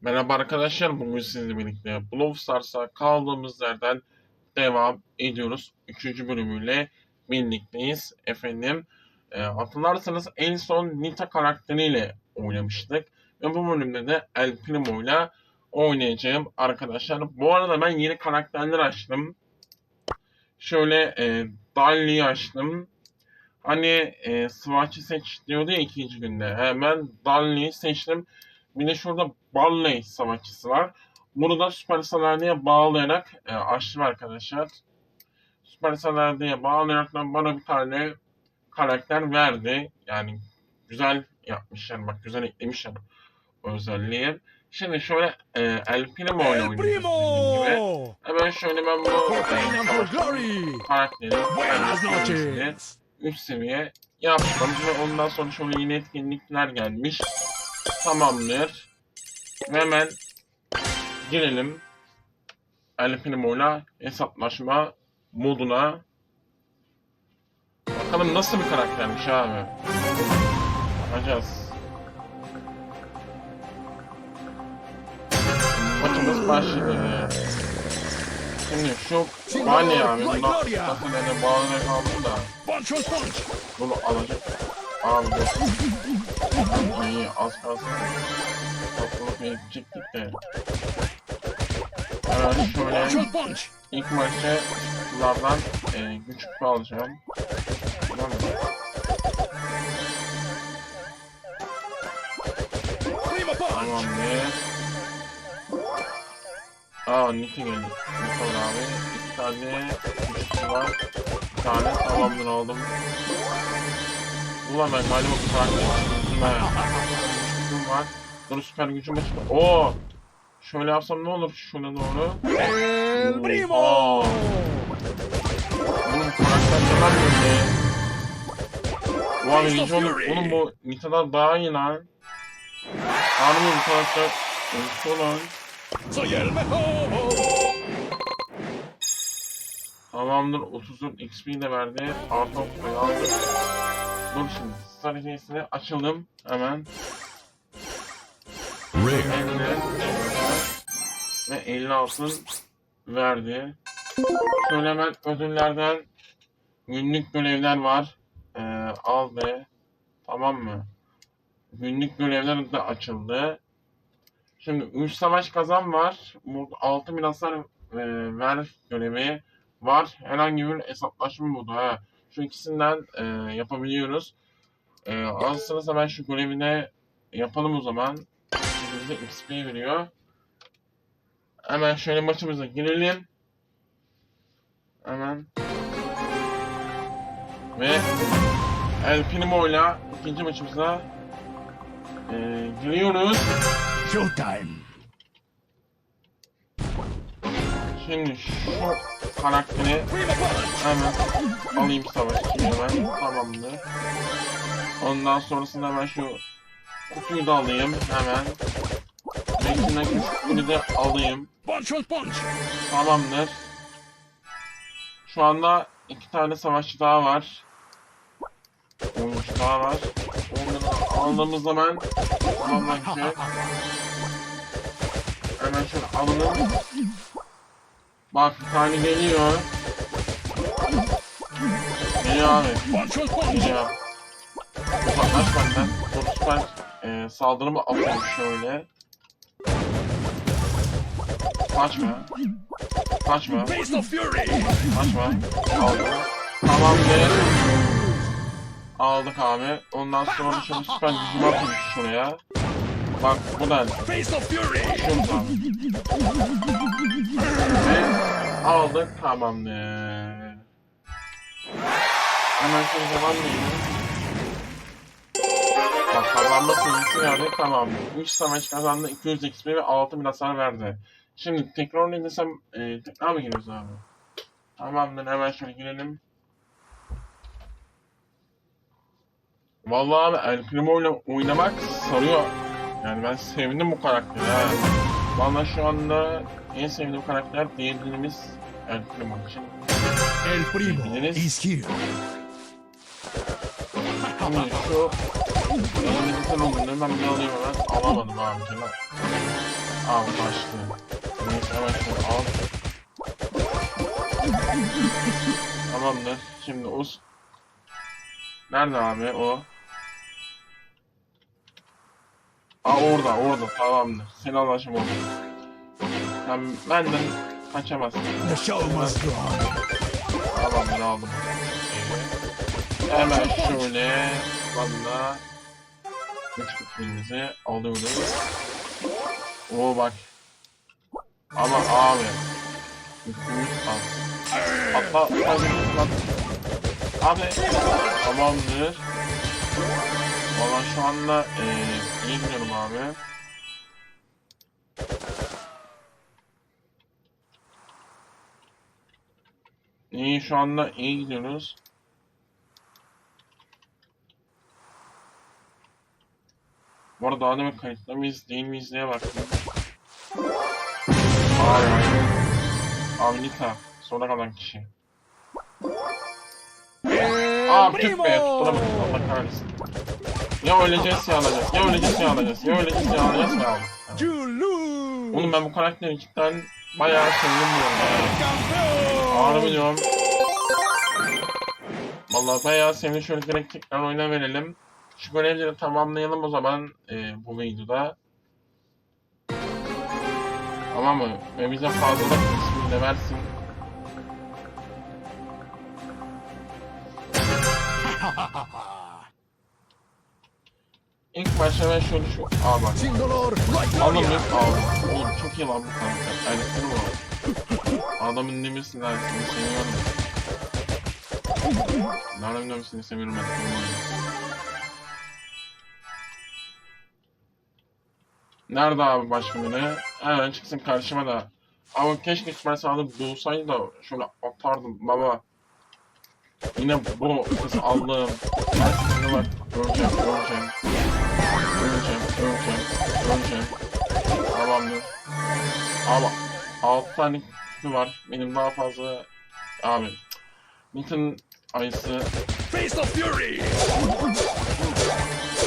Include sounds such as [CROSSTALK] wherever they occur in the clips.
Merhaba arkadaşlar, bugün sizlerle birlikte Brawl Stars'a kaldığımız yerden devam ediyoruz. Üçüncü bölümüyle birlikteyiz efendim. E, hatırlarsanız en son Nita karakteriyle oynamıştık. Ve bu bölümde de El Primo'yla oynayacağım arkadaşlar. Bu arada ben yeni karakterler açtım. Şöyle e, Dali'yi açtım. Hani e, Swatch'ı seç diyordu ya ikinci günde. Hemen Dali'yi seçtim. Bir de şurada Barley savaşçısı var. Bunu da Supercell diye bağlayarak e, açtım arkadaşlar. Supercell diye bağlayarak da bana bir tane karakter verdi. Yani güzel yapmışlar. Bak güzel eklemişler o özelliği. Şimdi şöyle e, El Primo ile oynayacağız! Hemen şöyle ben pain e, karakteri Buenas yani seviyesini noches! üst seviye yaptım ve ondan sonra şöyle yeni etkinlikler gelmiş. Tamamdır. Hemen girelim. El Primo'yla hesaplaşma moduna. Bakalım nasıl bir karaktermiş abi. Bakacağız. Maçımız başladı. Şimdi şu Bani abi bundan nasıl beni bağlayarak aldım da bunu alacak. Abi dur. İyi az kalsın. Topluluk edecektik de. Hemen şöyle ilk maçı şunlardan e, küpü alacağım. Tamam mı? Tamamdır. Aa Niki geldi. Var abi. İki tane küpü var. Bir tane tamamdır aldım. Ulan ben galiba bu Ben gücüm var. Dur süper gücüm açık. Oo! Şöyle yapsam ne olur şuna doğru? El Primo! Oğlum karakter var böyle? Ulan birinci oğlum, oğlum bu Nita'dan daha iyi lan. Harbi bu karakter. Uyuştu lan. Soy el mejor! Tamamdır 34 XP de verdi. Artı okutmayı aldım. Dur şimdi stratejisini açalım hemen. Rare! 50 ve 50 altın verdi. Şöyle hemen ödüllerden günlük görevler var. Ee, aldı. Tamam mı? Günlük görevler de açıldı. Şimdi 3 savaş kazan var. Burada 6 bin hasar e, ver görevi var. Herhangi bir hesaplaşma modu. Ha. Şu ikisinden e, yapabiliyoruz. E, az ben şu görevine yapalım o zaman. Bize XP veriyor. Hemen şöyle maçımıza girelim. Hemen. Ve El Primo'yla ikinci maçımıza e, giriyoruz. Showtime! Şimdi şu karakteri hemen alayım savaşçıyı hemen. Tamamdır. Ondan sonrasında ben şu kutuyu da alayım hemen. İçinden küçük kutuyu da alayım. Tamamdır. Şu anda iki tane savaşçı daha var. Oyuncu daha var. Onları aldığımız zaman tamamlanacak. Hemen şöyle alalım. Bak bir tane geliyor. Geliyor abi. Geliyor. Uzaklaş benden. Süper e, saldırımı atıyorum şöyle. Kaçma. Kaçma. Face of Fury! Açma. Aldım. Tamamdır. Aldık abi. Ondan sonra şöyle süper gücümü atayım şuraya. Bak bu da Face of Ve aldık tamamdır. Hemen devam edelim. Bak kazanma seviyesi verdi tamamdır. 3 savaş kazandı 200 XP ve 6000 hasar verdi. Şimdi tekrar ne desem e, tekrar mı giriyoruz abi? Tamamdır hemen şöyle girelim. Vallahi El Primo ile oynamak sarıyor. Yani ben sevdim bu karakteri ha. Vallahi şu anda en sevdiğim karakter diyebiliriz El Primo için. El Primo Biliriz. is here! Şimdi şu elimizde sen olduğunu ben bir alayım hemen. Alamadım abi. Kenar. Al kaçtı. Neyse hemen şunu al. Tamamdır. Şimdi o... Nerede abi o? Aa orada orada tamamdır. Seni anlaşım oldu. Sen benden kaçamazsın. The show must go on. Tamamdır aldım. Evet. Hemen şöyle valla üç kutumumuzu alıyoruz. Oo bak. Ama abi. Kutumuz az. Hatta hatta Abi tamamdır. Valla şu anda eee iyi gidiyorum abi. İyi şu anda iyi gidiyoruz. Bu arada daha demek kayıtlı mıyız değil miyiz diye baktım. Abi, abi Nita sona kalan kişi. Aa tüh be tutturamadım Allah kahretsin. Ya öleceğiz ya alacağız ya öleceğiz ya alacağız ya öleceğiz ya alacağız ya alacağız. Oğlum ben bu karakteri cidden bayağı sevdim diyorum. Ağrı diyorum. Vallahi bayağı seni şöyle direkt tekrar oyuna verelim. Şu görevleri tamamlayalım o zaman e, bu videoda. Tamam mı? Ve bize fazla ismini de versin. [LAUGHS] İlk başta ben şöyle şu... Aa bak. Yok aldım. Oğlum çok iyi lan bu karakter. Karakterim o. Adamın demirsin lan seni seviyorum. Nereden demirsin seviyorum ben. Nerede abi biri? Hemen çıksın karşıma da. Ama keşke Express alıp bulsaydı da şöyle atardım baba. Yine bu kız aldım. Ben sizinle bak göreceğim göreceğim. Göreceğim göreceğim göreceğim. Tamamdır. Ama 6 tane kutu var. Benim daha fazla... Abi. Newton ayısı. Face of fury.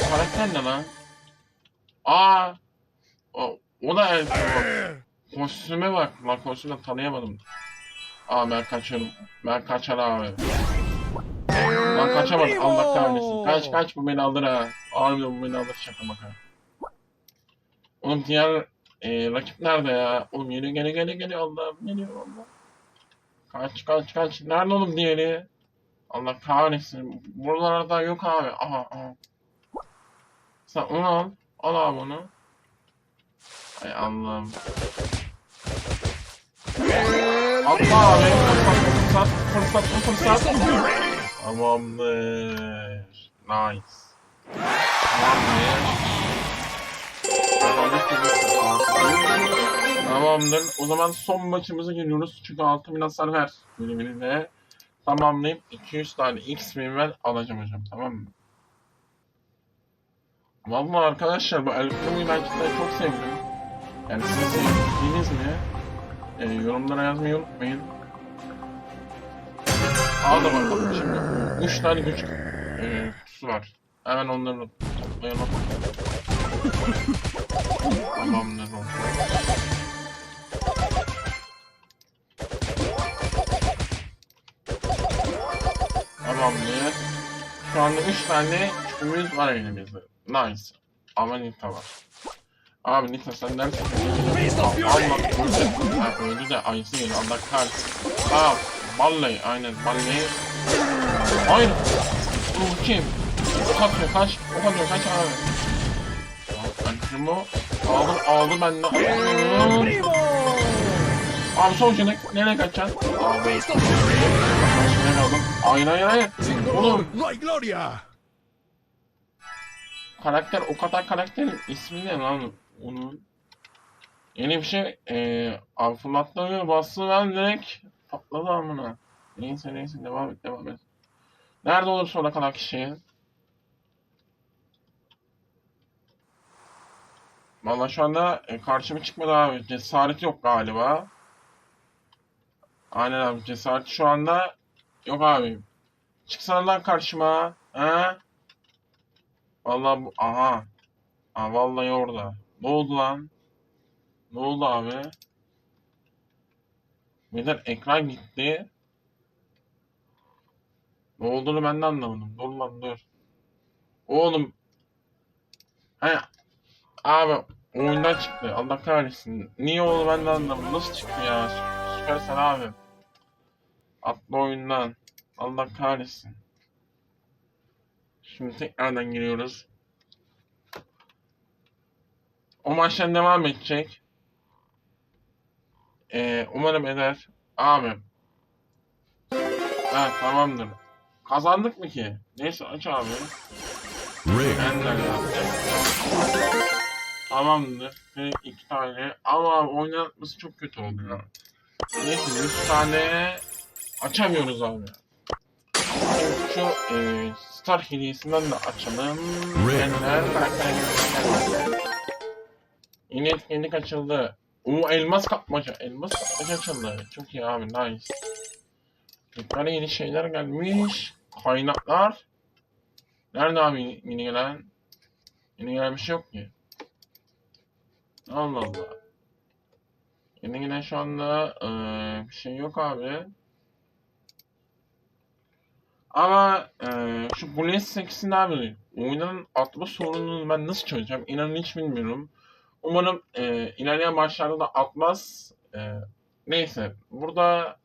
Karakter ne lan? Aa! O, o da el. Kostüme bak. Lan kostümü tanıyamadım. Aa ben kaçıyorum. Ben kaçar abi. Lan kaçamadım. Allah kahretsin. Kaç kaç bu beni alır ha. Abi bu beni alır şaka maka. Oğlum diğer e, rakip nerede ya? Oğlum geliyor geliyor geliyor geliyor Allah'ım geliyor Allah. Kaç kaç kaç. Nerede oğlum diğeri? Allah kahretsin. Buralarda yok abi. Aha aha. Sen onu al. Al abi onu. Ay Allah'ım. Atla abi. Fırsat fırsat fırsat fırsat. Tamamdır. Nice. Tamamdır. Tamamdır. O zaman son maçımıza geliyoruz. Çünkü 6000 hasar ver bölümünü de tamamlayıp 200 tane X ben alacağım hocam. Tamam mı? Vallahi arkadaşlar bu Primo'yu ben cidden çok sevdim. Yani siz sevdiniz mi? Ee, yorumlara yazmayı unutmayın. Al da bakalım şimdi. 3 tane güç e, kutusu var. Hemen onları toplayalım. Tamamdır olsun. Tamamdır. Şu anda 3 tane çükümüz var elimizde. Nice. Ama Nita var. Abi Nita sen neredesin? Allah öldü. Ha, öldü de ayısı geliyor. Allah kahretsin. Aa, vallahi aynen vallahi. Hayır. Bu kim? Ok atıyor kaç. Ok atıyor kaç abi. Primo aldım aldım ben de. Primo. Abi son çenek nereye kaçacaksın? Abi kaçmaya kaldım. Dolor, Oğlum karakter o kadar karakterin ismi ne lan onun? Yeni bir şey eee abi fırlatlamıyor bastı ben direkt patladı amına. Neyse neyse devam et devam et. Nerede olur sonra kalan kişi? Valla şu anda e, karşıma çıkmadı abi. Cesaret yok galiba. Aynen abi cesaret şu anda yok abi. Çıksana lan karşıma. He? Vallahi bu aha. Aa, vallahi orada. Ne oldu lan? Ne oldu abi? Neden ekran gitti? Ne olduğunu ben de anlamadım. Dur lan dur. Oğlum. He. Abi oyundan çıktı. Allah kahretsin. Niye oldu ben de anlamadım. Nasıl çıktı ya? Sü- Süpersel abi. Atla oyundan. Allah kahretsin. Şimdi tekrardan giriyoruz. O maçtan devam edecek. Ee, umarım eder. Abi. Ha tamamdır. Kazandık mı ki? Neyse aç abi. Rigged. Ender yaptı. Tamamdır. Ve iki tane. Ama abi oynatması çok kötü oldu ya. Neyse 100 tane açamıyoruz abi. Şu e, Star hediyesinden de açalım. Ender karakter. Yine etkinlik açıldı. Oo elmas kapmaca. Elmas kapmaca açıldı. Çok iyi abi nice. Tekrar yeni şeyler gelmiş. Kaynaklar. Nerede abi yeni, gelen? Yeni gelen bir şey yok ki. Allah Allah. Yeni gelen şu anda eee, bir şey yok abi. Ama eee, şu Bullet 8'in abi oyunun atma sorununu ben nasıl çözeceğim inanın hiç bilmiyorum. Umarım eee, ilerleyen maçlarda da atmaz. Eee, neyse burada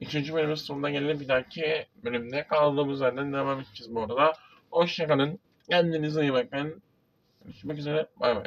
üçüncü bölümün sonuna gelelim. Bir dahaki bölümde kaldığımız yerden devam edeceğiz bu arada. Hoşçakalın. Kendinize iyi bakın. Görüşmek üzere. Bay bay.